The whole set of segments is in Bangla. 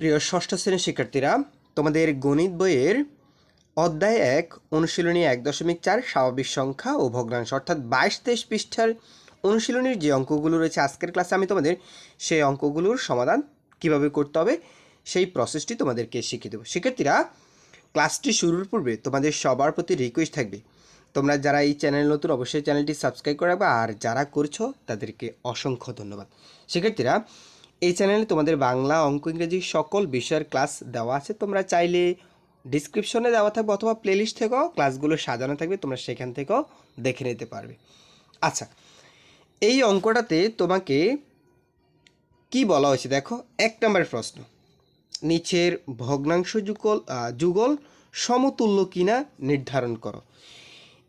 প্রিয় ষষ্ঠ শ্রেণির শিক্ষার্থীরা, তোমাদের গণিত বইয়ের অধ্যায় এক, অনুশীলনী এক দশমিক চার, স্বাভাবিক সংখ্যা ও ভগ্নাংশ, অর্থাৎ বাইশ তেইশ পৃষ্ঠার অনুশীলনীর যে অঙ্কগুলো রয়েছে আজকের ক্লাসে, আমি তোমাদের সেই অঙ্কগুলোর সমাধান কীভাবে করতে হবে, সেই প্রসেসটি তোমাদেরকে শিখিয়ে দেবো। শিক্ষার্থীরা, ক্লাসটি শুরুর পূর্বে তোমাদের সবার প্রতি রিকোয়েস্ট থাকবে, তোমরা যারা এই চ্যানেল নতুন, অবশ্যই চ্যানেলটি সাবস্ক্রাইব করে রাখবে, আর যারা করছ, তাদেরকে অসংখ্য ধন্যবাদ। শিক্ষার্থীরা এই চ্যানেলে তোমাদের বাংলা, অঙ্ক, ইংরেজি সকল বিষয়ের ক্লাস দেওয়া আছে। তোমরা চাইলে ডিসক্রিপশনে দেওয়া থাকবে অথবা প্লেলিস্ট থেকেও ক্লাসগুলো সাজানো থাকবে, তোমরা সেখান থেকেও দেখে নিতে পারবে। আচ্ছা এই অঙ্কটাতে তোমাকে কি বলা হয়েছে দেখো? এক নম্বর প্রশ্ন। নিচের ভগ্নাংশ যুগল যুগল সমতুল্য কিনা নির্ধারণ করো।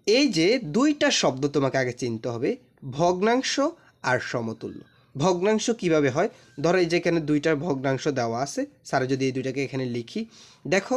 এই যে দুইটা শব্দ তোমাকে আগে চিনতে হবে, ভগ্নাংশ আর সমতুল্য। ভগ্নাংশ কীভাবে হয়? ধরো এই যে এখানে দুইটার ভগ্নাংশ দেওয়া আছে, স্যার যদি এই দুইটাকে এখানে লিখি। দেখো,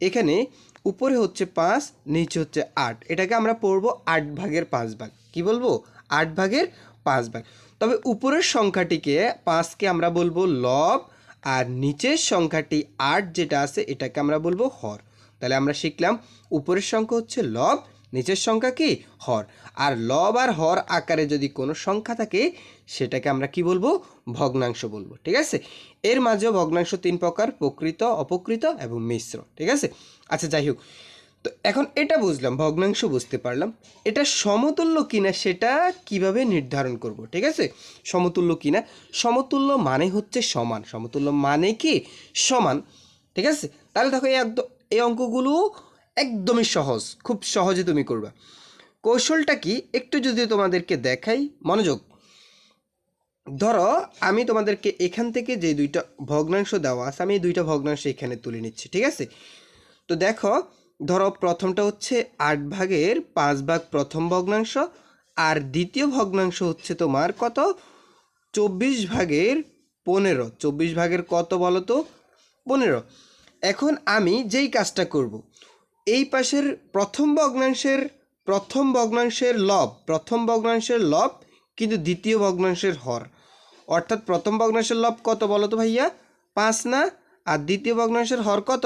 এখানে উপরে হচ্ছে পাঁচ, নিচে হচ্ছে আট। এটাকে আমরা পড়ব আট ভাগের পাঁচ ভাগ। কি বলব? আট ভাগের পাঁচ ভাগ। তবে উপরের সংখ্যাটিকে পাঁচকে আমরা বলব লব, আর নিচের সংখ্যাটি আট যেটা আছে এটাকে আমরা বলব হর। তাহলে আমরা শিখলাম, উপরের সংখ্যা হচ্ছে লব নিচের সংখ্যা কি? হর। আর লব আর হর আকারে যদি কোনো সংখ্যা থাকে, সেটাকে আমরা কি বলব? ভগ্নাংশ বলব, ঠিক আছে? এর মাঝেও ভগ্নাংশ তিন প্রকার, প্রকৃত অপকৃত এবং মিশ্র, ঠিক আছে? আচ্ছা যাই হোক। তো এখন এটা বুঝলাম, ভগ্নাংশ বুঝতে পারলাম। এটা সমতুল্য কিনা সেটা কীভাবে নির্ধারণ করব, ঠিক আছে? সমতুল্য কিনা? সমতুল্য মানে হচ্ছে সমান। সমতুল্য মানে কি? সমান, ঠিক আছে? তাহলে দেখো এই একদম এই অঙ্কগুলো একদমই সহজ, খুব সহজে তুমি করবা। কৌশলটা কি? একটু যদি তোমাদেরকে দেখাই, মনোযোগ। ধরো, আমি তোমাদেরকে এখান থেকে যে দুইটা ভগ্নাংশ দেওয়া আছে, আমি এই দুইটা ভগ্নাংশ এখানে তুলে নিচ্ছি, ঠিক আছে? তো দেখো, ধরো প্রথমটা হচ্ছে আট ভাগের পাঁচ ভাগ প্রথম ভগ্নাংশ, আর দ্বিতীয় ভগ্নাংশ হচ্ছে তোমার কত? চব্বিশ ভাগের পনেরো। চব্বিশ ভাগের কত বলো তো পনেরো। এখন আমি যেই কাজটা করব এই পাশের প্রথম ভগ্নাংশের প্রথম ভগ্নাংশের লব, প্রথম ভগ্নাংশের লব কিন্তু দ্বিতীয় ভগ্নাংশের হর। অর্থাৎ প্রথম ভগ্নাংশের লব কত বলো তো ভাইয়া? পাঁচ না? আর দ্বিতীয় ভগ্নাংশের হর কত?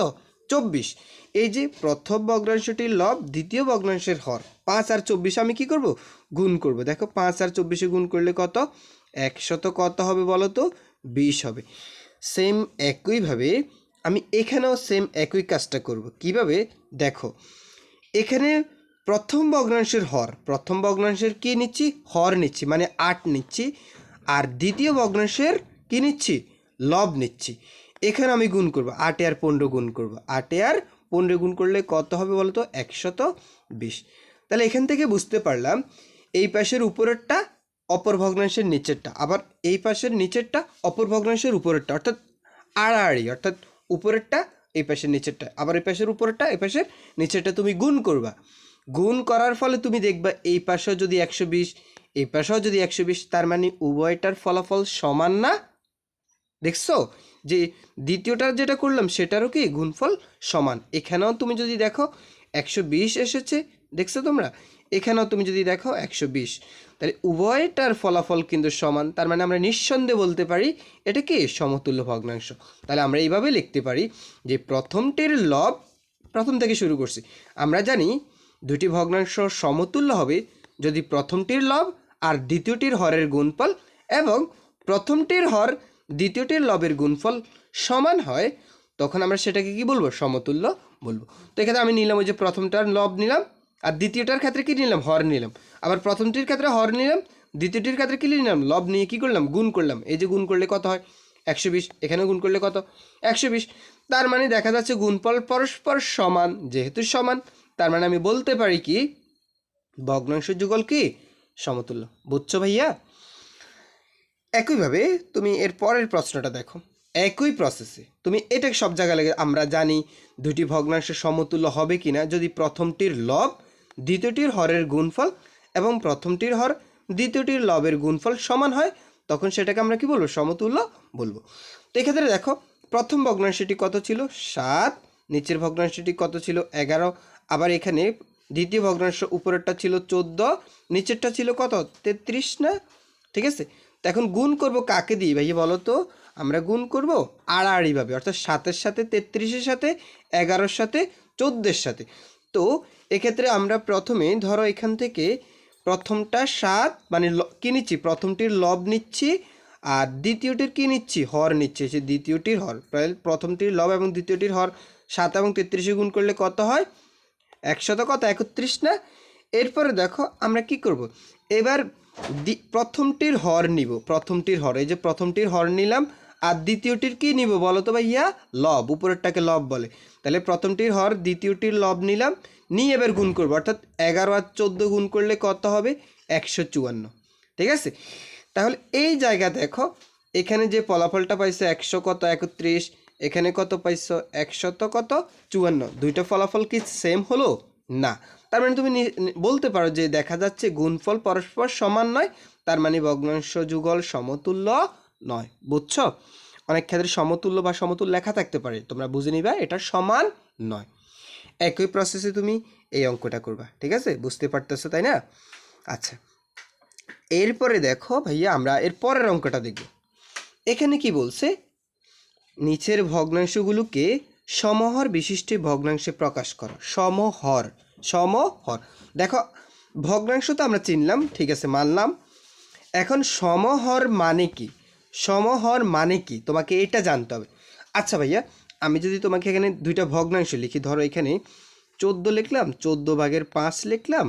চব্বিশ। এই যে প্রথম ভগ্নাংশটির লব, দ্বিতীয় ভগ্নাংশের হর, পাঁচ আর চব্বিশ আমি কি করব? গুণ করব। দেখো পাঁচ আর চব্বিশে গুণ করলে কত? একশত কত হবে বলো তো? বিশ হবে। সেম একইভাবে আমি এখানেও সেম একই কাজটা করব। কীভাবে? দেখো, এখানে প্রথম ভগ্নাংশের হর, প্রথম ভগ্নাংশের কি নিচ্ছি? হর নিচ্ছি মানে আট নিচ্ছি। আর দ্বিতীয় ভগ্নাংশের কি নিচ্ছি? লব নিচ্ছি। এখানে আমি গুণ করব, আটে আর পনেরো গুণ করব। আটে আর পনেরো গুণ করলে কত হবে বলতো? একশত বিশ। তাহলে এখান থেকে বুঝতে পারলাম, এই পাশের উপরেরটা অপর ভগ্নাংশের নিচেরটা, আবার এই পাশের নিচেরটা অপর ভগ্নাংশের উপরেরটা, অর্থাৎ আড়াআড়ি, অর্থাৎ উপরেরটা, এই পাশের নিচেরটা। আবার এই পাশের উপরেরটা, এই পাশের নিচেরটা তুমি গুণ করবা। গুণ করার ফলে তুমি দেখবা এই পাশেও যদি একশো বিশ, এই পাশেও যদি একশো বিশ, তার মানে উভয়টার ফলাফল সমান না? দেখছ? যে দ্বিতীয়টার যেটা করলাম, সেটারও কি গুণফল সমান? এখানেও তুমি যদি দেখো, একশো বিশ এসেছে, দেখছ তোমরা? এখানেও তুমি যদি দেখো একশো বিশ, তাহলে উভয়টার ফলাফল কিন্তু সমান। তার মানে আমরা নিঃসন্দেহে বলতে পারি এটা কি? সমতুল্য ভগ্নাংশ। তাহলে আমরা এইভাবে লিখতে পারি যে প্রথমটির লব, প্রথম থেকে শুরু করছি। আমরা জানি দুটি ভগ্নাংশ সমতুল্য হবে যদি প্রথমটির লব আর দ্বিতীয়টির হরের গুণফল এবং প্রথমটির হর দ্বিতীয়টির লবের গুণফল সমান হয়, তখন আমরা সেটাকে কি বলব? সমতুল্য বলব। তো এখানে আমি নিলাম ওই যে প্রথমটার লব নিলাম আর দ্বিতীয়টার ক্ষেত্রে কী নিলাম? হর নিলাম। আবার প্রথমটির ক্ষেত্রে হর নিলাম, দ্বিতীয়টির ক্ষেত্রে কি নিলাম? লব নিয়ে কী করলাম? গুণ করলাম। এই যে গুণ করলে কত হয়? একশো বিশ। এখানে গুণ করলে কত? একশো বিশ। তার মানে দেখা যাচ্ছে গুণফল পরস্পর সমান, যেহেতু সমান, তার মানে আমি বলতে পারি কি, ভগ্নাংশ যুগল কি? সমতুল্য। বুঝছ ভাইয়া? একইভাবে তুমি এর পরের প্রশ্নটা দেখো। একই প্রসেসে তুমি এটা সব জায়গায় লাগে আমরা জানি দুটি ভগ্নাংশ সমতুল্য হবে কি না যদি প্রথমটির লব দ্বিতীয়টির হরের গুণফল এবং প্রথমটির হর দ্বিতীয়টির লবের গুণফল সমান হয়, তখন সেটাকে আমরা কি বলব? সমতুল্য বলব। তো এক্ষেত্রে দেখো, প্রথম ভগ্নাংশটি কত ছিল? সাত। নিচের ভগ্নাংশটি কত ছিল? এগারো। আবার এখানে দ্বিতীয় ভগ্নাংশ উপরেরটা ছিল চোদ্দ। নিচেরটা ছিল কত? তেত্রিশ না? ঠিক আছে? তো এখন গুণ করব কাকে দিয়ে ভাই বলো তো? আমরা গুণ করব আড়াআড়িভাবে, অর্থাৎ সাতের সাথে তেত্রিশের সাথে, এগারোর সাথে, চোদ্দের সাথে। তো এক্ষেত্রে আমরা প্রথমে, ধরো এখান থেকে প্রথমটা সাত মানে কি নিচ্ছি? প্রথমটির লব নিচ্ছি আর দ্বিতীয়টির কি নিচ্ছি? হর নিচ্ছি সে দ্বিতীয়টির হর। প্রথমটির লব এবং দ্বিতীয়টির হর সাত এবং তেত্রিশে গুণ করলে কত হয়? একশত কত? একত্রিশ না? এরপরে দেখো আমরা কি করব? এবার প্রথমটির হর নিব, প্রথমটির হর। এই যে প্রথমটির হর নিলাম আর দ্বিতীয়টির কি নিব বলো তো ভাইয়া? লব, উপরেরটাকে লব বলে। তাহলে প্রথমটির হর, দ্বিতীয়টির লব নিলাম নিয়ে এবার গুণ করব। অর্থাৎ এগারো আর চোদ্দ গুণ করলে কত হবে? একশো চুয়ান্ন। ঠিক আছে? তাহলে এই জায়গা দেখো, এখানে যে ফলাফলটা পাইছো একশো কত, একত্রিশ, এখানে কত পাইছো একশত কত, চুয়ান্ন। দুইটা ফলাফল কি সেম হলো? না। তার মানে তুমি বলতে পারো যে দেখা যাচ্ছে গুণফল পরস্পর সমান নয়, তার মানে ভগ্নাংশ যুগল সমতুল্য নয়। বুঝছ? অনেক ক্ষেত্রে সমতুল্য বা সমতুল্য লেখা থাকতে পারে। তোমরা বুঝে নিবা, এটা সমান নয়। একই প্রসেসে তুমি এই অঙ্কটা করবা, ঠিক আছে? বুঝতে পারতেছো, তাই না? আচ্ছা। এরপরে দেখো ভাইয়া, আমরা এর পরের অঙ্কটা দেখব। এখানে কি বলছে? নিচের ভগ্নাংশগুলোকে সমহর বিশিষ্ট ভগ্নাংশে প্রকাশ করো। সমহর সমহর। দেখো, ভগ্নাংশ তো আমরা চিনলাম, ঠিক আছে, মানলাম। এখন সমহর মানে কি? সমহর মানে কি? তোমাকে এটা জানতে হবে। আচ্ছা ভাইয়া আমি যদি তোমাকে এখানে দুইটা ভগ্নাংশ লিখি, ধরো এখানে চোদ্দ লিখলাম, চোদ্দ ভাগের পাঁচ লিখলাম,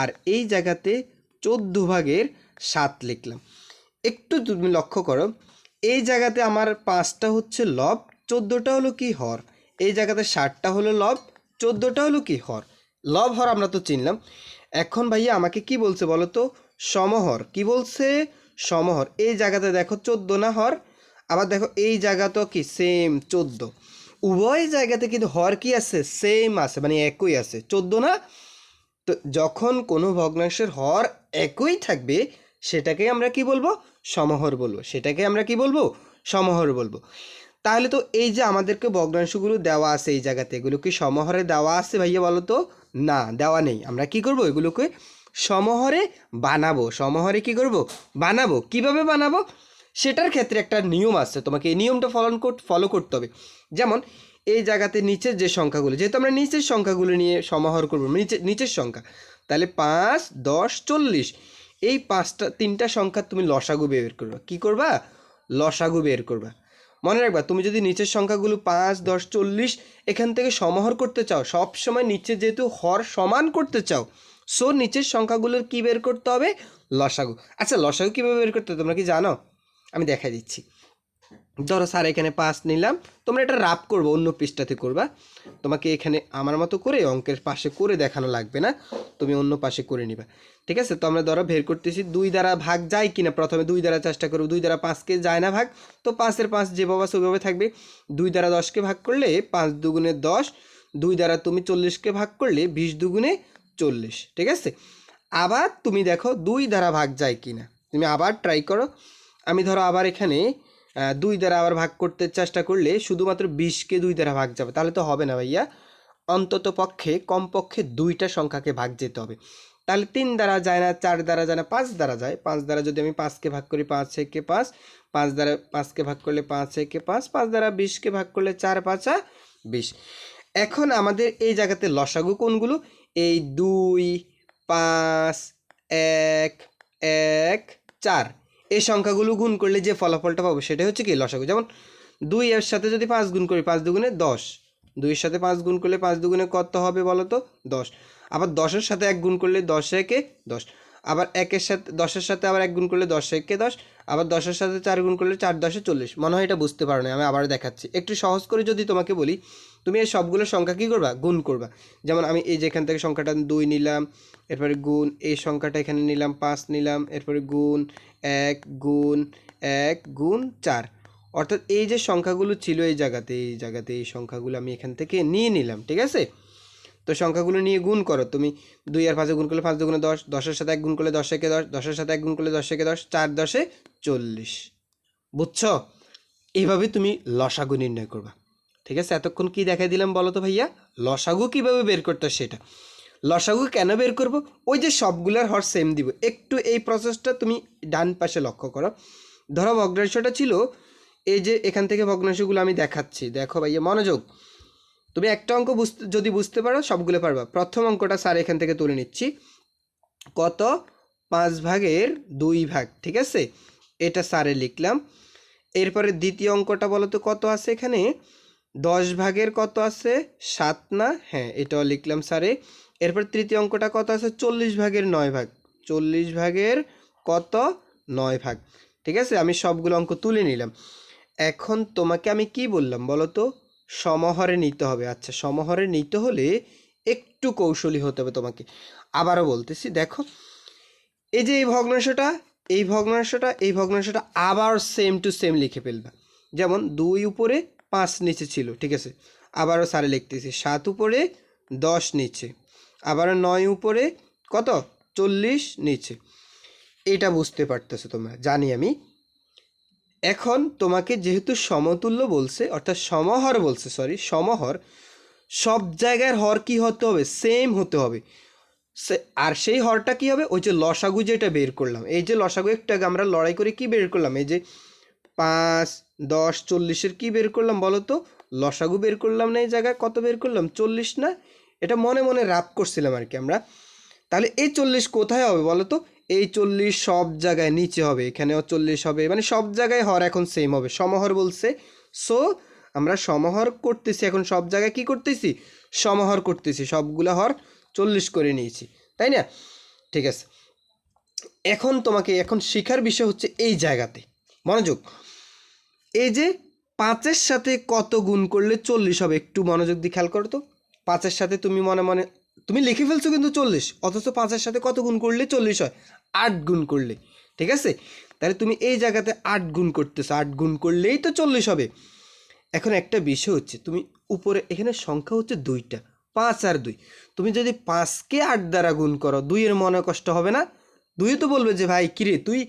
আর এই জায়গাতে চোদ্দ ভাগের সাত লিখলাম। একটু তুমি লক্ষ্য করো, এই জায়গাতে আমার পাঁচটা হচ্ছে লব, চোদ্দোটা হলো কি হর, এই জায়গাতে ষাটটা হলো লব, চোদ্দোটা হলো কি হর। লব, হর আমরা তো চিনলাম। এখন ভাইয়া আমাকে কি বলছে বলো তো? সমহর, কি বলছে? সমহর, এই জায়গাতে দেখো চোদ্দ না হর আবার দেখো এই জায়গা তো কি সেম চোদ্দ। উভয় জায়গাতে কিন্তু হর কি আছে? সেম আছে মানে একই আছে। চোদ্দ না? তো যখন কোনো ভগ্নাংশের হর একই থাকবে, সেটাকে আমরা কি বলব? সমহর বলব। সেটাকে আমরা কি বলব? সমহর বলব। তাহলে তো এই যে আমাদেরকে ভগ্নাংশগুলো দেওয়া আছে এই জায়গাতে, এগুলো কি সমহরে দেওয়া আছে ভাইয়া বলো তো? না, দেওয়া নেই। আমরা কি করব? এগুলোকে সমহরে বানাবো। সমহরে কি করব? বানাবো। কীভাবে বানাবো? সেটার ক্ষেত্রে একটা নিয়ম আছে, তোমাকে এই নিয়মটা ফলন ফলো করতে হবে। যেমন, এই জায়গাতে নিচের যে সংখ্যাগুলো, যেহেতু আমরা নিচের সংখ্যাগুলো নিয়ে সমাহার করব, নিচে, নিচের সংখ্যা, তাহলে পাঁচ, দশ, চল্লিশ, এই পাঁচটা, তিনটা সংখ্যা তুমি লসাগু বের করবা। কি করবা? লসাগু বের করবা। মনে রাখবা, তুমি যদি নিচের সংখ্যাগুলো পাঁচ, দশ, চল্লিশ এখান থেকে সমাহার করতে চাও সব সময় নিচে যেহেতু হর সমান করতে চাও সো নিচের সংখ্যাগুলোর কি বের করতে হবে? লসাগু। আচ্ছা লসাগু কীভাবে বের করতে হবে, তোমরা কি জানো? আমি দেখাই দিচ্ছি। ধরো স্যার এখানে পাঁচ নিলাম, তোমরা এটা রাপ করব, অন্য পৃষ্ঠাতে করবা। তোমাকে এখানে আমার মতো করে অঙ্কের পাশে করে দেখানো লাগবে না, তুমি অন্য পাশে করে নিবা। ঠিক আছে? তো আমরা ধরো বের করতেছি, দুই দ্বারা ভাগ যায় কিনা? প্রথমে দুই দ্বারা চেষ্টা করব, দুই দ্বারা পাঁচকে যায় না ভাগ। তো পাঁচের পাঁচ যেভাবে আছে, ওইভাবে থাকবে। দুই দ্বারা দশকে ভাগ করলে পাঁচ দুগুণে দশ, দুই দ্বারা তুমি চল্লিশকে ভাগ করলে বিশ দুগুণে চল্লিশ। ঠিক আছে? আবার তুমি দেখো দুই দ্বারা ভাগ যায় কিনা। তুমি আবার ট্রাই করো। আমি ধরো আবার এখানে দুই দ্বারা আবার ভাগ করতে চেষ্টা করলে শুধুমাত্র বিশকে দুই দ্বারা ভাগ যাবে। তাহলে তো হবে না ভাইয়া। অন্তত পক্ষে, কমপক্ষে দুইটা সংখ্যাকে ভাগ যেতে হবে। তাহলে তিন দ্বারা যায় না, চার দ্বারা যায় না, পাঁচ দ্বারা যায়। পাঁচ দ্বারা যদি আমি পাঁচকে ভাগ করি, পাঁচ একে পাঁচ। পাঁচ দ্বারা, পাঁচকে ভাগ করলে পাঁচ একে পাঁচ। পাঁচ দ্বারা বিশকে ভাগ করলে চার পাঁচা বিশ। এখন আমাদের এই জায়গাতে লসাগু কোনগুলো? এই দুই, পাঁচ, এক এক, চার। এই সংখ্যাগুলো গুণ করলে যে ফলাফলটা পাবো সেটা হচ্ছে কি লসাগু। যেমন দুই এর সাথে যদি পাঁচ গুণ করি, পাঁচ দুগুণে দশ। দুইয়ের সাথে পাঁচ গুণ করলে পাঁচ দুগুণে কত হবে বলো তো? দশ। আবার দশের সাথে এক গুণ করলে দশ একে দশ। আবার একের সাথে দশের সাথে আবার এক গুণ করলে দশ একে দশ। আবার দশের সাথে চার গুণ করলে চার দশে চল্লিশ। মনে হয় এটা বুঝতে পারো না আমি আবার দেখাচ্ছি। একটু সহজ করে যদি তোমাকে বলি, তুমি এই সবগুলো সংখ্যা কী করবা? গুণ করবা। যেমন আমি এই যেখান থেকে সংখ্যাটা দুই নিলাম, এরপরে গুণ, এই সংখ্যাটা এখানে নিলাম, পাঁচ নিলাম, এরপরে গুণ এক গুণ এক গুণ চার। অর্থাৎ এই যে সংখ্যাগুলো ছিল এই জায়গাতে এই জায়গাতে এই সংখ্যাগুলো আমি এখান থেকে নিয়ে নিলাম, ঠিক আছে? তো সংখ্যাগুলো নিয়ে গুণ করো। তুমি দুই আর পাঁচে গুণ করলে পাঁচ দুগুণে দশ, দশের সাথে এক গুণ করলে দশ একে দশ, দশের সাথে এক গুণ করলে দশ একে দশ, চার দশে চল্লিশ। বুঝছ? এইভাবে তুমি লসাগু নির্ণয় করবা। ঠিক আছে? এতক্ষণ কি দেখাই দিলাম বলো তো ভাইয়া? লসাগু কীভাবে বের করতে সেটা। লসাগু কেন বের করব? ওই যে সবগুলোর হর সেম দিব। একটু এই প্রসেসটা তুমি ডান পাশে লক্ষ্য করো। ধরো ভগ্নাংশটা ছিল, এই যে এখান থেকে ভগ্নাংশগুলো আমি দেখাচ্ছি। দেখো ভাইয়া, মনোযোগ। তুমি একটা অঙ্ক বুঝতে, যদি বুঝতে পারো, সবগুলো পারবা। প্রথম অঙ্কটা স্যার এখান থেকে তুলে নিচ্ছি। কত? পাঁচ ভাগের দুই ভাগ, ঠিক আছে? এটা স্যারে লিখলাম। এরপরে দ্বিতীয় অঙ্কটা বলো তো, কত আছে এখানে? দশ ভাগের কত আছে? সাত না? হ্যাঁ এটাও লিখলাম স্যারে এরপর তৃতীয় অঙ্কটা কত আছে? চল্লিশ ভাগের নয় ভাগ। চল্লিশ ভাগের কত? নয় ভাগ। ঠিক আছে? আমি সবগুলো অঙ্ক তুলে নিলাম। এখন তোমাকে আমি কি বললাম বলো তো? সমহরে নিতে হবে। আচ্ছা সমহরে নিতে হলে একটু কৌশলী হতে হবে তোমাকে। আবারও বলতেছি, দেখো। এই যে এই ভগ্নাংশটা এই ভগ্নাংশটা এই ভগ্নাংশটা আবার সেম টু সেম লিখে ফেলবা। যেমন দুই উপরে পাঁচ নিচে ছিল, ঠিক আছে? আবারও সারে লিখতেছি, সাত উপরে দশ নিচে। আবারও নয় উপরে কত? চল্লিশ নিচে। এটা বুঝতে পারতেছো তোমরা, জানি আমি। এখন তোমাকে যেহেতু সমতুল্য বলছে, অর্থাৎ সমহর বলছে সরি সমহর, সব জায়গার হর কি হতে হবে? সেম হতে হবে। আর সেই হরটা কি হবে? ওই যে লসাগু যেটা বের করলাম। এই যে লসাগু একটু আগে আমরা লড়াই করে কি বের করলাম? এই যে পাঁচ, দশ, চল্লিশের কি বের করলাম বলো তো লসাগু বের করলাম না এই জায়গায়। কত বের করলাম? চল্লিশ না? এটা মনে মনে রাপ করছিলাম আর কি আমরা। তাহলে এই চল্লিশ কোথায় হবে বলো তো? এই চল্লিশ সব জায়গায় নিচে হবে, এখানেও চল্লিশ হবে মানে সব জায়গায় হর এখন সেম হবে। সমহর বলছে সো আমরা সমহর করতেছি, এখন সব জায়গায় কি করতেছি? সমহর করতেছি, সবগুলো হর চল্লিশ করে নিয়েছি, তাই না? ঠিক আছে। এখন তোমাকে এখন শেখার বিষয় হচ্ছে এই জায়গাতে। মনোযোগ। এই যে পাঁচের সাথে কত গুণ করলে চল্লিশ হবে, একটু মনোযোগ দিয়ে খেয়াল করো তো। পাঁচের সাথে তুমি মনে মনে, তুমি লিখে ফেলছো কিন্তু চল্লিশ, অথচ পাঁচের সাথে কত গুণ করলে চল্লিশ হয়? আট গুণ করলে, ঠিক আছে? তাহলে তুমি এই জায়গাতে আট গুণ করতেছো, আট গুণ করলেই তো চল্লিশ হবে। এখন একটা বিষয় হচ্ছে, তুমি উপরে, এখানে সংখ্যা হচ্ছে দুইটা, পাঁচ আর দুই। তুমি যদি পাঁচকে আট দ্বারা গুণ করো, দুইয়ের মনে কষ্ট হবে না? দুই তো বলবে যে, ভাই, কিরে, তুই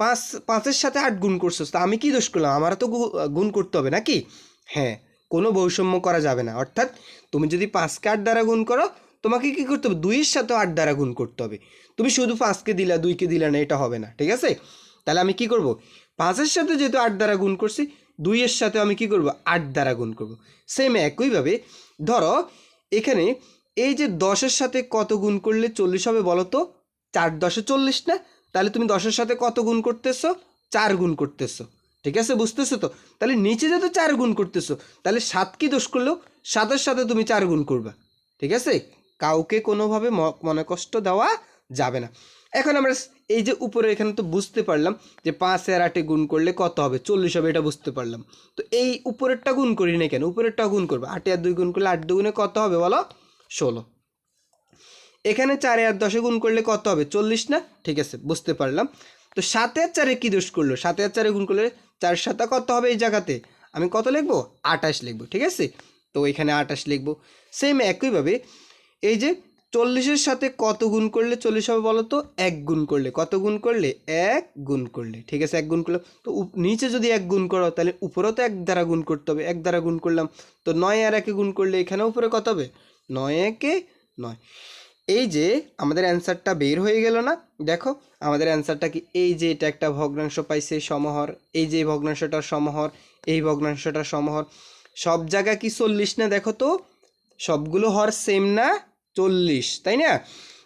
পাঁচ, পাঁচের সাথে আট গুণ করছিস, তা আমি কি দোষ করলাম? আমারও তো গুণ করতে হবে নাকি? হ্যাঁ কোনো বৈষম্য করা যাবে না। অর্থাৎ তুমি যদি পাঁচকে আট দ্বারা গুণ করো, তোমাকে কি করতে হবে? দুইয়ের সাথে আট দ্বারা গুণ করতে হবে। তুমি শুধু পাঁচকে দিলা, দুইকে দিলা না, এটা হবে না, ঠিক আছে? তাহলে আমি কি করব? পাঁচের সাথে যেহেতু আট দ্বারা গুণ করছি, দুইয়ের সাথে আমি কি করব? আট দ্বারা গুণ করব। সেম একইভাবে, ধরো, এখানে এই যে দশের সাথে কত গুণ করলে চল্লিশ হবে বলো তো? চার দশে চল্লিশ না? তাহলে তুমি দশের সাথে কত গুণ করতেছো? চার গুণ করতেছো। ঠিক আছে, বুঝতেছো তো? তাহলে নিচে যেহেতু চার গুণ করতেছো, তাহলে সাত কি দোষ করলেও সাতের সাথে তুমি চার গুণ করবা। ঠিক আছে? কাউকে কোনোভাবে মনে কষ্ট দেওয়া যাবে না। এখন আমরা এই যে উপরে এখানে তো বুঝতে পারলাম যে পাঁচ আর আটে গুণ করলে কত হবে? চল্লিশ হবে, এটা বুঝতে পারলাম। তো এই উপরেরটা গুণ করি না কেন? উপরেরটা গুণ করব। আটে আর দুই গুণ করলে আট দুগুণে কত হবে বলো? ষোলো। এখানে চারে আর দশে গুণ করলে কত হবে? চল্লিশ না? ঠিক আছে, বুঝতে পারলাম। তো সাতে আর চারে কী দোষ করল? সাতে আর চারে গুণ করলে চার সাতা কত হবে এই জায়গাতে? আমি কত লিখব? আটাশ লিখব, ঠিক আছে? তো এখানে আটাশ লিখব। সেম একইভাবে, এই যে চল্লিশের সাথে কত গুণ করলে চল্লিশ হবে বলো তো? এক গুণ করলে। কত গুণ করলে? এক গুণ করলে, ঠিক আছে? এক গুণ করলে। তো নিচে যদি এক গুণ করো, তাহলে উপরেও তো এক দ্বারা গুণ করতে হবে। এক দ্বারা গুণ করলাম, তো নয় আর একে গুণ করলে এখানে উপরে কত হবে? নয় একে নয়। এই যে আমাদের অ্যান্সারটা বের হয়ে গেল না, দেখো, আমাদের অ্যান্সারটা কি, এই যে এটা একটা ভগ্নাংশ পাইছে সমহর, এই যে ভগ্নাংশটার সমহর, এই ভগ্নাংশটার সমহর, সব জায়গা কি চল্লিশ না, দেখো তো, সবগুলো হর সেম না, চল্লিশ, তাই না?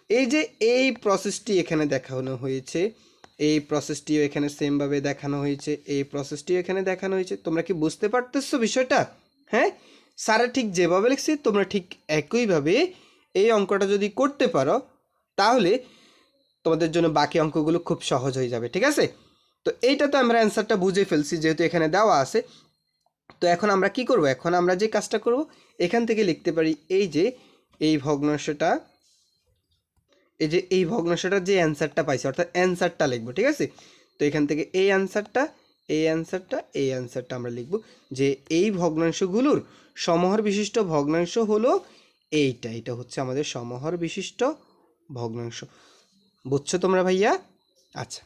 এই যে এই প্রসেসটি এখানে দেখানো হয়েছে, এই প্রসেসটিও এখানে সেমভাবে দেখানো হয়েছে, এই প্রসেসটিও এখানে দেখানো হয়েছে, তোমরা কি বুঝতে পারতেছো বিষয়টা? হ্যাঁ? সারা ঠিক যেভাবে লিখছে, তোমরা ঠিক একইভাবে এই অঙ্কটা যদি করতে পারো, তাহলে তোমাদের জন্য বাকি অঙ্কগুলো খুব সহজ হয়ে যাবে, ঠিক আছে? তো এইটা তো আমরা অ্যান্সারটা বুঝে ফেলছি, যেহেতু এখানে দেওয়া আছে। তো এখন আমরা কি করব? এখন আমরা যে কাজটা করব, এখান থেকে লিখতে পারি এই যে, এই ভগ্নাংশটা, এই যে এই ভগ্নাংশটার যে অ্যান্সারটা পাইছি, অর্থাৎ অ্যান্সারটা লিখব, ঠিক আছে? তো এখান থেকে এই অ্যান্সারটা এই অ্যান্সারটা এই অ্যান্সারটা আমরা লিখব যে এই ভগ্নাংশগুলোর সমহর বিশিষ্ট ভগ্নাংশ হলো এইটা এটা হচ্ছে আমাদের সমহর বিশিষ্ট ভগ্নাংশ। বুঝছ তোমরা ভাইয়া? আচ্ছা।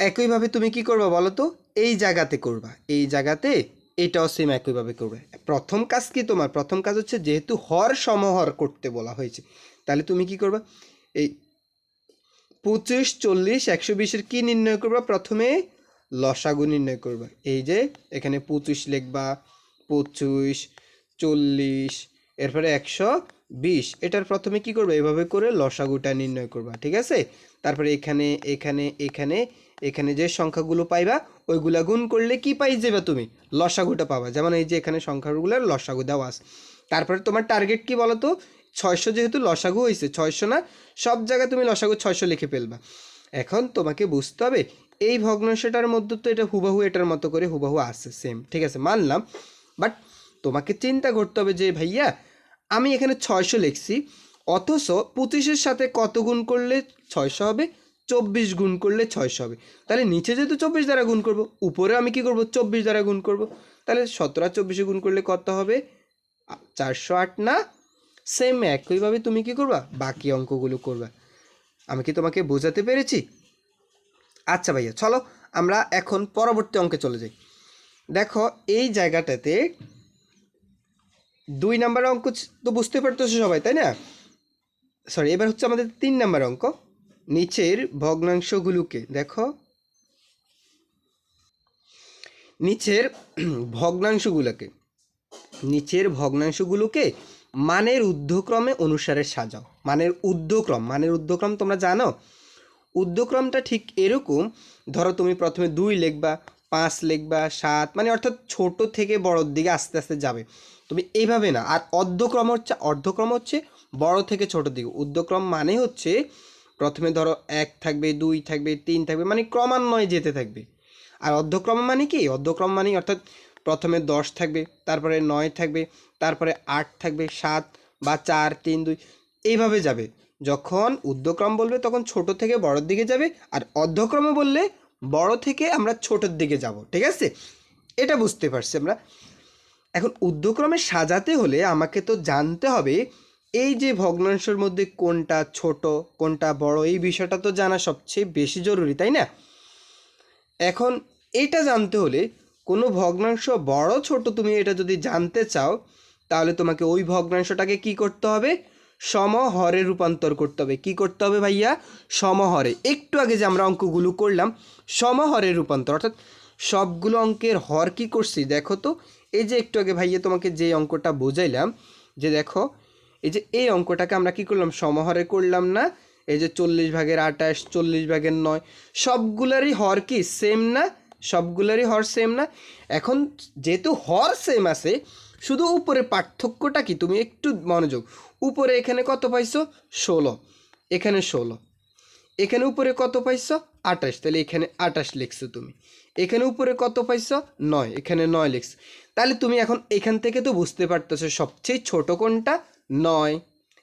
একইভাবে তুমি কি করবা বলো তো? এই জায়গাতে করবা। এই জায়গাতে এটাও সেম একইভাবে করবে। প্রথম কাজ কি তোমার? প্রথম কাজ হচ্ছে যেহেতু হর সমহর করতে বলা হয়েছে, তাহলে তুমি কি করবা? এই পঁচিশ, চল্লিশ, একশো বিশের কী নির্ণয় করবা? প্রথমে লসাগু নির্ণয় করবা। এই যে এখানে পঁচিশ লিখবা, পঁচিশ, চল্লিশ এরপরে একশো বিশ। এটার প্রথমে কি করবে? এভাবে করে লসাগুটা নির্ণয় করবা, ঠিক আছে? তারপরে এখানে এখানে এখানে এখানে যে সংখ্যাগুলো পাইবা, ওইগুলা গুণ করলে কি পাই যাবে তুমি? লসাগুটা পাবা। যেমন এই যে এখানে সংখ্যাগুলোর লসাগু দেওয়া আছে। তারপরে তোমার টার্গেট কি বলো তো ছয়শো যেহেতু লসাগু হয়েছে ছয়শো না? সব জায়গায় তুমি লসাগু ছয়শো লিখে ফেলবা। এখন তোমাকে বুঝতে হবে, এই ভগ্নাংশটার মধ্যে তো এটা হুবাহু এটার মতো করে হুবাহু আছে সেম ঠিক আছে? মানলাম। বাট তোমাকে চিন্তা করতে হবে যে ভাইয়া, আমি এখানে ছয়শো লিখছি, অথচ পঁচিশের সাথে কত গুণ করলে ছয়শো হবে? চব্বিশ গুণ করলে ছয়শো হবে। তাহলে নিচে যেহেতু চব্বিশ দ্বারা গুণ করব, উপরে আমি কি করব? চব্বিশ দ্বারা গুণ করব। তাহলে সতেরো আর চব্বিশে গুণ করলে কত হবে? চারশো আট না? সেম একইভাবে তুমি কি করবা? বাকি অঙ্কগুলো করবা। আমি কি তোমাকে বোঝাতে পেরেছি? আচ্ছা ভাইয়া, চলো আমরা এখন পরবর্তী অঙ্কে চলে যাই। দেখো, এই জায়গাটাতে দুই নাম্বার অঙ্ক তো বুঝতে পারতেছো সবাই, তাই না? সরি এবার হচ্ছে আমাদের তিন নাম্বার অঙ্ক। নিচের ভগ্নাংশগুলোকে দেখো। নিচের ভগ্নাংশগুলোকে। নিচের ভগ্নাংশগুলোকে মানের ঊর্ধ্বক্রমে অনুসারে সাজাও। মানের ঊর্ধ্বক্রম মানের ঊর্ধ্বক্রম তোমরা জানো? ঊর্ধ্বক্রমটা ঠিক এরকম, ধরো তুমি প্রথমে দুই লিখবা, পাঁচ লিখবা, সাত মানে অর্থাৎ ছোট থেকে বড়োর দিকে আস্তে আস্তে যাবে। তুমি এইভাবে না, আর অর্ধক্রম হচ্ছে অর্ধক্রম হচ্ছে বড় থেকে ছোট দিকে। ঊর্ধ্বক্রম মানে হচ্ছে প্রথমে ধরো এক থাকবে, দুই থাকবে, তিন থাকবে মানে ক্রমান্বয়ে যেতে থাকবে। আর অর্ধক্রম মানে কি? অর্ধক্রম মানে অর্থাৎ প্রথমে দশ থাকবে, তারপরে নয় থাকবে, তারপরে আট থাকবে, সাত বা চার, তিন, দুই, এইভাবে যাবে। যখন ঊর্ধ্বক্রম বলবে তখন ছোট থেকে বড়োর দিকে যাবে, আর অর্ধক্রমে বললে বড় থেকে আমরা ছোটোর দিকে যাব, ঠিক আছে? এটা বুঝতে পারছি আমরা। এখন ঊর্ধ্বক্রমে সাজাতে হলে আমাকে তো জানতে হবে, এই যে ভগ্নাংশের মধ্যে কোনটা ছোট, কোনটা বড়, এই বিষয়টা তো জানা সবচেয়ে বেশি জরুরি, তাই না? এখন এটা জানতে হলে কোনো ভগ্নাংশ বড়, ছোট তুমি এটা যদি জানতে চাও, তাহলে তোমাকে ওই ভগ্নাংশটাকে কি করতে হবে? সমহরে রূপান্তর করতে হবে। কি করতে হবে ভাইয়া? সমহরে। একটু আগে যে আমরা অঙ্কগুলো করলাম, সমহরে রূপান্তর, অর্থাৎ সবগুলো অঙ্কের হর কি করছি, দেখো তো এই যে একটু আগে ভাইয়া তোমাকে যে অঙ্কটা বোঝাইলাম, যে দেখো, এই যে এই অঙ্কটাকে আমরা কি করলাম? সমহরে করলাম না? এই যে চল্লিশ ভাগের আঠাশ, চল্লিশ ভাগের নয়, সবগুলারই হর কি? সেম না? সবগুলারই হর সেম না? এখন যেহেতু হর সেম আছে, শুধু উপরে পার্থক্যটা কি? তুমি একটু মনোযোগ। উপরে এখানে কত পাইছো? ষোলো। এখানে ষোলো। এখানে উপরে কত পাইছো? আঠাশ। তাহলে এখানে আঠাশ লিখছো তুমি। এখানে উপরে কত পাইছো? নয়, এখানে নয় লিখছো। তাহলে তুমি এখন এখান থেকে তো বুঝতে পারতেছো সবচেয়ে ছোট কোনটা? নয়।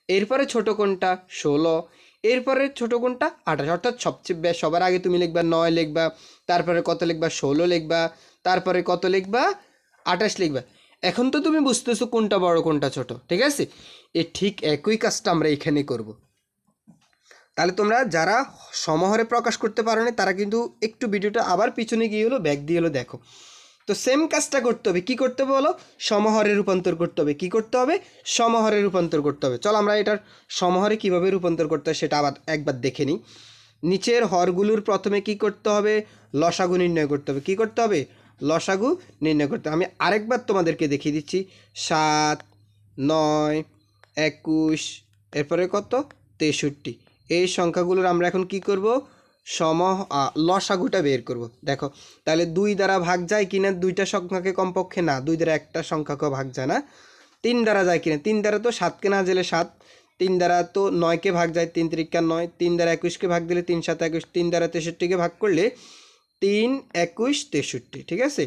এরপরে ছোট কোনটা? ষোলো। এরপরে ছোট কোনটা? আঠাশ। অর্থাৎ সবচেয়ে সবার আগে তুমি লিখবা নয় লিখবা, তারপরে কত লিখবা? ষোলো লিখবা, তারপরে কত লিখবা? আঠাশ লিখবা। এখন তো তুমি বুঝতেছো কোনটা বড়, কোনটা ছোট, ঠিক আছে? এ ঠিক একই কাজটা আমরা এখানে করব। তাহলে তোমরা যারা সমহরে প্রকাশ করতে পারো না তারা কিন্তু একটু ভিডিওটা আবার পিছনে গিয়ে হলো ব্যাক দিয়ে হলো দেখো। তো সেম কাজটা করতে হবে। কি করতে হবে বলো? সমহরে রূপান্তর করতে হবে। কি করতে হবে? সমহরে রূপান্তর করতে হবে। চলো আমরা এটার সমহরে কীভাবে রূপান্তর করতে হয় সেটা আবার একবার দেখে নিই। নিচের হরগুলোর প্রথমে কি করতে হবে? লসাগু নির্ণয় করতে হবে। কি করতে হবে? লসাগু নির্ণয় করতে হবে। আমি আরেকবার তোমাদেরকে দেখিয়ে দিচ্ছি। সাত, নয়, একুশ, এরপরে কত? তেষট্টি। এই সংখ্যাগুলোর আমরা এখন কি করব? সম লসাগুটা বের করব। দেখো, তাহলে দুই দ্বারা ভাগ যায় কিনা? দুইটা সংখ্যাকে কমপক্ষে না। দুই দ্বারা একটা সংখ্যাকেও ভাগ যায় না। তিন দ্বারা যায় কিনা? তিন দ্বারা তো সাতকে না জেলে সাত। তিন দ্বারা তো নয়কে ভাগ যায় তিন ত্রিকা নয়। তিন দ্বারা একুশকে ভাগ দিলে তিন সাত একুশ। তিন দ্বারা তেষট্টিকে ভাগ করলে তিন একুশ তেষট্টি। ঠিক আছে?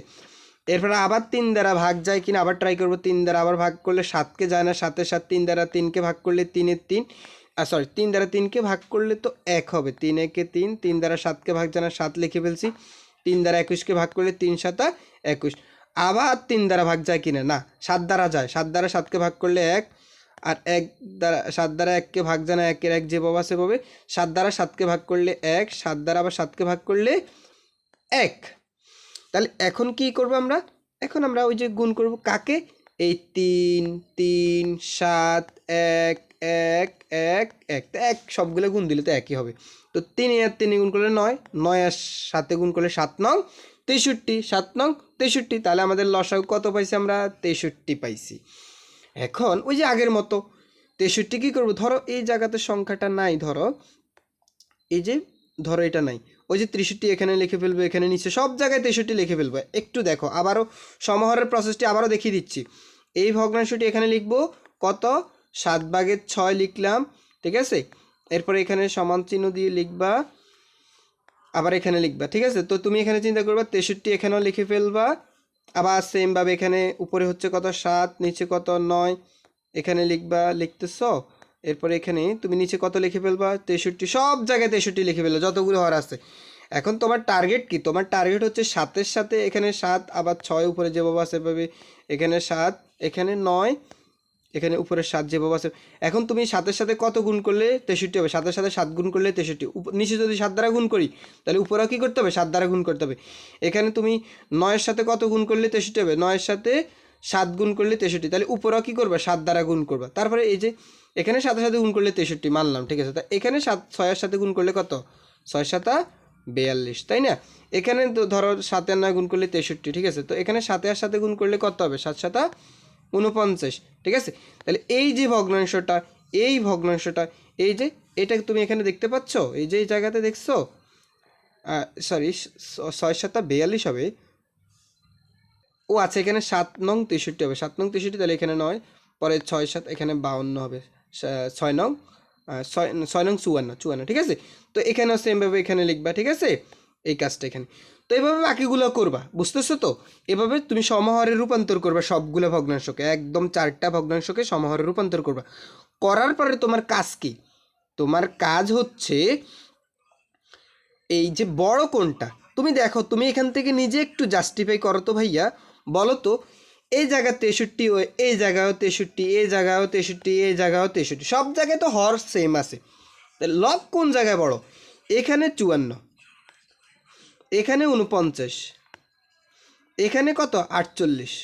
এরপরে আবার তিন দ্বারা ভাগ যায় কিনা? আবার ট্রাই করব। তিন দ্বারা আবার ভাগ করলে সাতকে যায় না। সাতের সাত, তিন দ্বারা তিনকে ভাগ করলে তিনের তিন। সরি তিন দ্বারা তিনকে ভাগ করলে তো এক হবে। তিন একে তিন তিন দ্বারা সাতকে ভাগ যায় না সাত লিখে ফেলছি। তিন দ্বারা একুশকে ভাগ করলে তিন সাতা একুশ। আবার তিন দ্বারা ভাগ যায় কিনা? না, সাত দ্বারা যায়। সাত দ্বারা সাতকে ভাগ করলে এক, আর এক দ্বারা, সাত দ্বারা এককে ভাগ যায় না একের এক যে বাবা সে পাবে সাত দ্বারা সাতকে ভাগ করলে এক, সাত দ্বারা আবার সাতকে ভাগ করলে এক। তাহলে এখন কি করব আমরা? এখন আমরা ওই যে গুণ করব কাকে? এই তিন তিন, সাত, এক এক এক এক, তো এক, সবগুলো গুণ দিলে তো একই হবে। তো তিন আর তিনে গুণ করলে নয় নয় আর সাতে গুণ করলে সাত নং, তেষট্টি, সাত নং, তেষট্টি, তাহলে আমাদের লসাগু কত পাইছি আমরা? তেষট্টি পাইছি। এখন ওই যে আগের মতো, তেষট্টি কী করব? ধরো এই জায়গাতে সংখ্যাটা নাই, ধরো, এই যে, ধরো এটা নাই, ওই যে তেষট্টি এখানে লিখে ফেলব, এখানে নিচে সব জায়গায় তেষট্টি লিখে ফেলব। একটু দেখো, আবারও, সমাহারের প্রসেসটি আবারও দেখিয়ে দিচ্ছি। এই ভগ্নাংশটি এখানে লিখব কত? সাত ভাগের ছয় লিখলাম, ঠিক আছে? এরপরে এখানে সমান চিহ্ন দিয়ে লিখবা, আবার এখানে লিখবা, ঠিক আছে? তো তুমি এখানে চিন্তা করবা, তেষট্টি এখানেও লিখে ফেলবা, আবার সেমভাবে এখানে উপরে হচ্ছে কত? সাত, নিচে কত? নয়, এখানে লিখবা, লিখতেছ? এরপরে এখানে তুমি নিচে কত লিখে ফেলবা? তেষট্টি, সব জায়গায় তেষট্টি লিখে ফেলবে যতগুলো হওয়ার আছে। এখন তোমার টার্গেট কি? তোমার টার্গেট হচ্ছে সাতের সাথে এখানে সাত, আবার ছয় উপরে যেভাবে আছে সেভাবে এখানে সাত, এখানে নয় এখানে উপরে সাত যেভাবে আছে। এখন তুমি সাতের সাথে কত গুণ করলে তেষট্টি হবে? সাতের সাথে সাত গুণ করলে তেষট্টি। নিচে যদি সাত দ্বারা গুণ করি, তাহলে উপরেও কী করতে হবে? সাত দ্বারা গুণ করতে হবে। এখানে তুমি নয়ের সাথে কত গুণ করলে তেষট্টি হবে? নয়ের সাথে সাত গুণ করলে তেষট্টি। তাহলে উপরেও কী করবে? সাত দ্বারা গুণ করবে। তারপরে এই যে এখানে সাতের সাথে গুণ করলে তেষট্টি মানলাম, ঠিক আছে? তা এখানে সাত, ছয়ের সাথে গুণ করলে কত? ছয় সাতা বিয়াল্লিশ, তাই না? এখানে ধরো সাতের নয় গুণ করলে তেষট্টি, ঠিক আছে? তো এখানে সাতে আর সাথে গুণ করলে কত হবে? সাত সাতা উনপঞ্চাশ ঠিক আছে? তাহলে এই যে ভগ্নাংশটা, এই ভগ্নাংশটা, এই যে এটা তুমি এখানে দেখতে পাচ্ছ? এই যে এই জায়গাতে দেখছ? সরি ছয় সাতটা বিয়াল্লিশ হবে। ও আচ্ছা এখানে সাত নং তেষট্টি হবে। সাত নং তেষট্টি তাহলে এখানে নয়, পরে ছয় সাত এখানে বাউন্ন হবে। ছয় নং ছয় ছয় নং চুয়ান্ন চুয়ান্ন, ঠিক আছে? তো এখানেও সেমভাবে এখানে লিখবা, ঠিক আছে? এই কাজটা এখানে। তো এভাবে বাকিগুলো করবা, বুঝতেছো তো? এভাবে তুমি সমাহারে রূপান্তর করবা, সবগুলো ভগ্নাংশকে, একদম চারটা ভগ্নাংশকে সমাহারে রূপান্তর করবা। করার পরে তোমার কাজ কি? তোমার কাজ হচ্ছে এই যে বড় কোনটা তুমি দেখো, তুমি এখান থেকে নিজে একটু জাস্টিফাই করো তো ভাইয়া। বলো তো, এই জায়গা তেষট্টি ও এই জায়গায়ও তেষট্টি, এই জায়গায়ও তেষট্টি, এই জায়গায়ও তেষট্টি, সব জায়গায় তো হর সেম আছে। লব কোন জায়গায় বড়? এখানে চুয়ান্ন। এখানে উনপঞ্চাশ এখানে কত? আটচল্লিশ।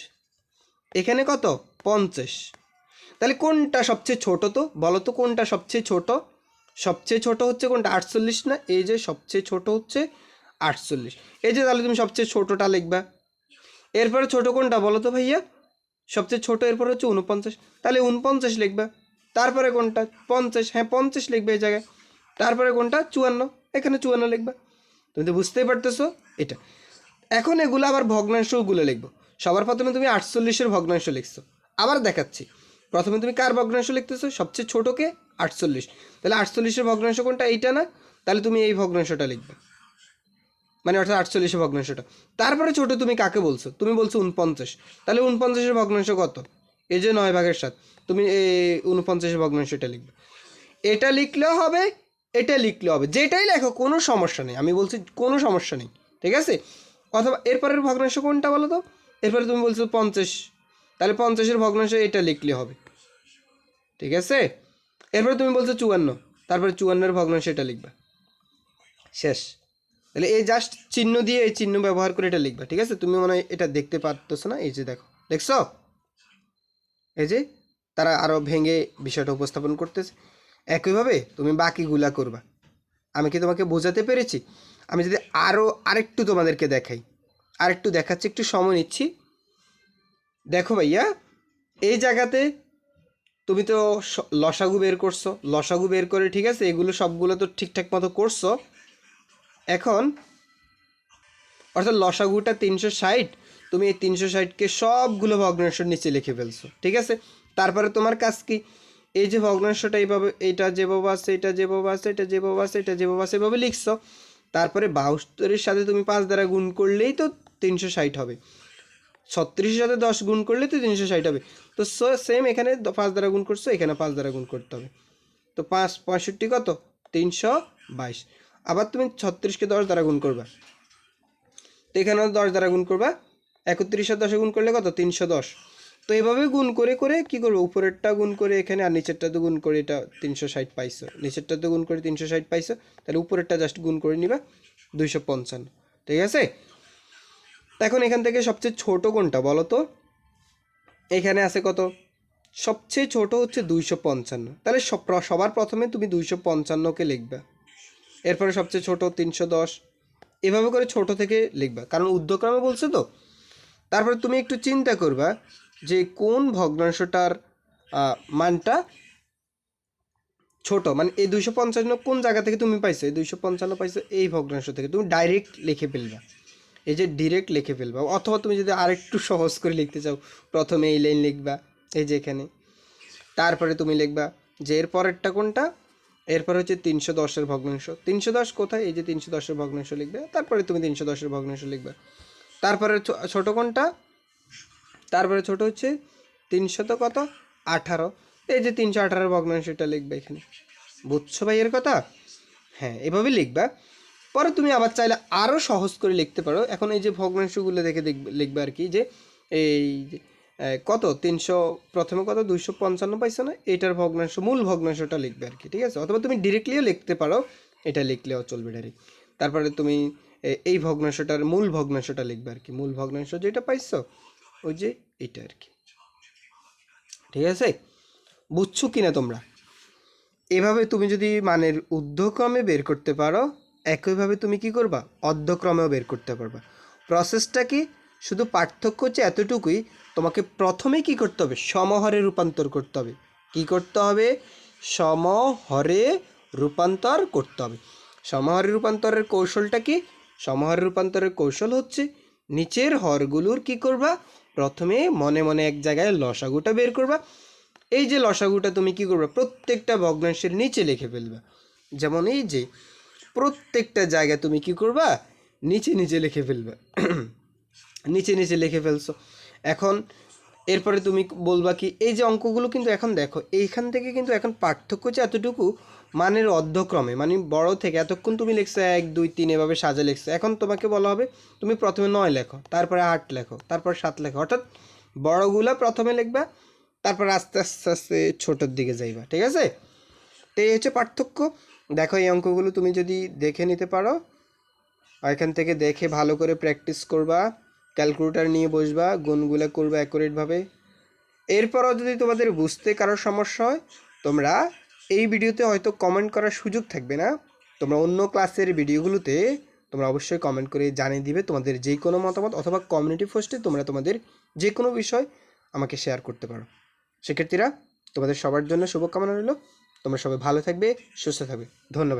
এখানে কত? পঞ্চাশ। তাহলে কোনটা সবচেয়ে ছোট তো? বলো তো কোনটা সবচেয়ে ছোট? সবচেয়ে ছোট হচ্ছে কোনটা? আটচল্লিশ না? এই যে সবচেয়ে ছোট হচ্ছে আটচল্লিশ। এই যে তাহলে তুমি সবচেয়ে ছোটটা লিখবা। এরপরে ছোট কোনটা বলো তো ভাইয়া? সবচেয়ে ছোট এরপর হচ্ছে উনপঞ্চাশ তাহলে উনপঞ্চাশ লিখবা। তারপরে কোনটা? পঞ্চাশ। হ্যাঁ পঞ্চাশ লিখবে এই জায়গায়। তারপরে কোনটা? চুয়ান্ন। এখানে চুয়ান্ন লিখবা। তুমি তো বুঝতেই পারতেছো এটা। এখন এগুলো আবার ভগ্নাংশগুলো লিখব। সবার প্রথমে তুমি আটচল্লিশের ভগ্নাংশ লিখছো। আবার দেখাচ্ছি। প্রথমে তুমি কার ভগ্নাংশ লিখতেছো? সবচেয়ে ছোটোকে আটচল্লিশ। তাহলে আটচল্লিশের ভগ্নাংশ কোনটা? এইটা না? তাহলে তুমি এই ভগ্নাংশটা লিখবে। মানে অর্থাৎ আটচল্লিশের ভগ্নাংশটা। তারপরে ছোট তুমি কাকে বলছো? তুমি বলছো উনপঞ্চাশ তাহলে উনপঞ্চাশের ভগ্নাংশ কত? এই যে নয় ভাগের সাত। তুমি এই উনপঞ্চাশের ভগ্নাংশটা লিখবে। এটা লিখলেও হবে এটা লিখলে হবে। যেটাই লেখো, কোনো সমস্যা নেই। আমি বলছি, কোনো সমস্যা নেই। ঠিক আছে? অথবা এরপরের ভগ্নাংশ কোনটা বলো তো? এরপরে তুমি বলছো পঞ্চাশ। তাহলে পঞ্চাশের ভগ্নাংশ এটা লিখলে হবে। ঠিক আছে? এরপরে তুমি বলছো চুয়ান্ন। তারপরে চুয়ান্নের ভগ্নাংশ এটা লিখবা। শেষ। তাহলে এই জাস্ট চিহ্ন দিয়ে এই চিহ্ন ব্যবহার করে এটা লিখবা। ঠিক আছে? তুমি মনে হয় এটা দেখতে পারতেছো না? এই যে দেখো। দেখছ? এই যে তারা আরও ভেঙে বিষয়টা উপস্থাপন করতেছে। একইভাবে তুমি বাকিগুলা করবা। আমি কি তোমাকে বোঝাতে পেরেছি? আমি যদি আরও আরেকটু তোমাদেরকে দেখাই। আরেকটু দেখাচ্ছি, একটু সময় নিচ্ছি। দেখো ভাইয়া, এই জায়গাতে তুমি তো লসাগু বের করছ। লসাগু বের করে, ঠিক আছে, এগুলো সবগুলো তো ঠিকঠাক মতো করছ। এখন, অর্থাৎ লসাগুটা তিনশো ষাট, তুমি এই তিনশো ষাটকে সবগুলো ভগ্নাংশের নিচে লিখে ফেলছো, ঠিক আছে? তারপরে তোমার কাজ কি? এই যে ভগ্নাংশটা এইভাবে, এটা যেভাবে আছে, এটা যেভাবে আছে, এটা যেভাবে আছে, এটা যেভাবে আছে, এভাবে লিখছো। তারপরে বাহাত্তরের সাথে তুমি পাঁচ দ্বারা গুণ করলেই তো তিনশো ষাট হবে। ছত্রিশের সাথে দশ গুণ করলে তো তিনশো ষাট হবে। তো সেম এখানে পাঁচ দ্বারা গুণ করছ, এখানে পাঁচ দ্বারা গুণ করতে হবে। তো পাঁচ, পঁয়ষট্টি কত? তিনশো বাইশ। আবার তুমি ছত্রিশকে দশ দ্বারা গুণ করবা। তো এখানেও দশ দ্বারা গুণ করবা। একত্রিশের দশে গুণ করলে কত? তিনশো দশ। তো এভাবে গুণ করে করে কি করব? উপরেরটা গুণ করে এখানে আর নিচেরটা তো গুণ করে এটা তিনশো ষাট পাইছো। নিচেরটা তো গুণ করে তিনশো ষাট পাইছো। তাহলে উপরেরটা জাস্ট গুণ করে নিবা দুইশো পঞ্চান্ন। ঠিক আছে? এখন এখান থেকে সবচেয়ে ছোট কোনটা বলো তো? এখানে আছে কত? সবচেয়ে ছোট হচ্ছে দুইশো পঞ্চান্ন। তাহলে সব সবার প্রথমে তুমি দুইশো পঞ্চান্নকে লিখবে। এরপরে সবচেয়ে ছোট তিনশো দশ। এভাবে করে ছোট থেকে লিখবা। কারণ ঊর্ধ্বক্রমে বলছে তো। তারপরে তুমি একটু চিন্তা করবা যে কোন ভগ্নাংশটার মানটা ছোট? মানে এই দুইশো পঞ্চান্ন কোন জায়গা থেকে তুমি পাইছো? এই দুইশো পঞ্চান্ন পাইছো এই ভগ্নাংশ থেকে। তুমি ডাইরেক্ট লিখে ফেলবা। এই যে ডিরেক্ট লিখে ফেলবা। অথবা তুমি যদি আরেকটু সহজ করে লিখতে চাও, প্রথমে এই লাইন লিখবা, এই যে এখানে। তারপরে তুমি লিখবা যে এর পরেরটা কোনটা? এরপর হচ্ছে তিনশো দশের ভগ্নাংশ। তিনশো দশ কোথায়? এই যে তিনশো দশের ভগ্নাংশ লিখবে। তারপরে তুমি তিনশো দশের ভগ্নাংশ লিখবে। তারপরে ছোট কোনটা? তারপরে ছোট হচ্ছে তিনশত কত? আঠারো। এই যে তিনশো আঠারো ভগ্নাংশটা লিখবে এখানে। বুঝছ ভাই এর কথা? হ্যাঁ এভাবে লিখবা। পরে তুমি আবার চাইলে আরও সহজ করে লিখতে পারো। এখন এই যে ভগ্নাংশগুলো দেখে দেখবে লিখবে আর কি, যে এই কত? তিনশো, প্রথমে কত? দুইশো পঞ্চান্ন পাইছো না? এটার ভগ্নাংশ, মূল ভগ্নাংশটা লিখবে আর কি, ঠিক আছে? অথবা তুমি ডিরেক্টলিও লিখতে পারো। এটা লিখলেও চলবে ডাইরেক্ট তারপরে তুমি এই ভগ্নাংশটার মূল ভগ্নাংশটা লিখবে আর কি। মূল ভগ্নাংশ যেটা পাইছো ওই যে এটা আর কি। ঠিক আছে? বুঝছ কি না তোমরা? এভাবে তুমি যদি মানের ঊর্ধ্বক্রমে বের করতে পারো, একইভাবে তুমি কি করবা? অর্ধক্রমেও বের করতে পারবা। প্রসেসটা কি? শুধু পার্থক্য হচ্ছে এতটুকুই, তোমাকে প্রথমে কি করতে হবে? সমহরে রূপান্তর করতে হবে। কি করতে হবে? সমহরে রূপান্তর করতে হবে। সমহরে রূপান্তরের কৌশলটা কি? সমহরে রূপান্তরের কৌশল হচ্ছে নিচের হরগুলোর কি করবা? প্রথমে মনে মনে এক জায়গায় লসাগুটা বের করবা। এই যে লসাগুটা তুমি কি করবে? প্রত্যেকটা ভগ্নাংশের নিচে লিখে ফেলবে। যেমন এই যে প্রত্যেকটা জায়গায় তুমি কি করবা? নিচে নিচে লিখে ফেলবে। নিচে নিচে লিখে ফেলছো। এখন এরপরে তুমি বলবা কি, এই যে অঙ্কগুলো কিন্তু এখন দেখো, এইখান থেকে কিন্তু এখন পার্থক্য হচ্ছে এতটুকু মানের অর্ধক্রমে মানে বড় থেকে এতক্ষণ তুমি লিখছো এক, দুই, তিন, এভাবে সাজা লিখছো। এখন তোমাকে বলা হবে, তুমি প্রথমে নয় লেখো, তারপরে আট লেখো, তারপর সাত লেখো। অর্থাৎ বড়গুলা প্রথমে লিখবা, তারপর আস্তে আস্তে আস্তে ছোটোর দিকে যাইবা, ঠিক আছে? তো এই হচ্ছে পার্থক্য। দেখো এই অঙ্কগুলো তুমি যদি দেখে নিতে পারো, এখান থেকে দেখে ভালো করে প্র্যাকটিস করবা, ক্যালকুলেটার নিয়ে বসবা, গুণগুলো করবা অ্যাকুরেটভাবে এরপরও যদি তোমাদের বুঝতে কারোর সমস্যা হয়, তোমরা এই ভিডিওতে হয়তো কমেন্ট করার সুযোগ থাকবে না। তোমরা অন্য ক্লাসের ভিডিওগুলোতে তোমরা অবশ্যই কমেন্ট করে জানিয়ে দিবে তোমাদের যে কোনো মতামত অথবা কমিউনিটি পোস্টে তোমরা তোমাদের যে কোনো বিষয় আমাকে শেয়ার করতে পারো। শিক্ষার্থীরা, তোমাদের সবার জন্য শুভকামনা রইল। তোমরা সবাই ভালো থাকবে, সুস্থ থাকবে। ধন্যবাদ।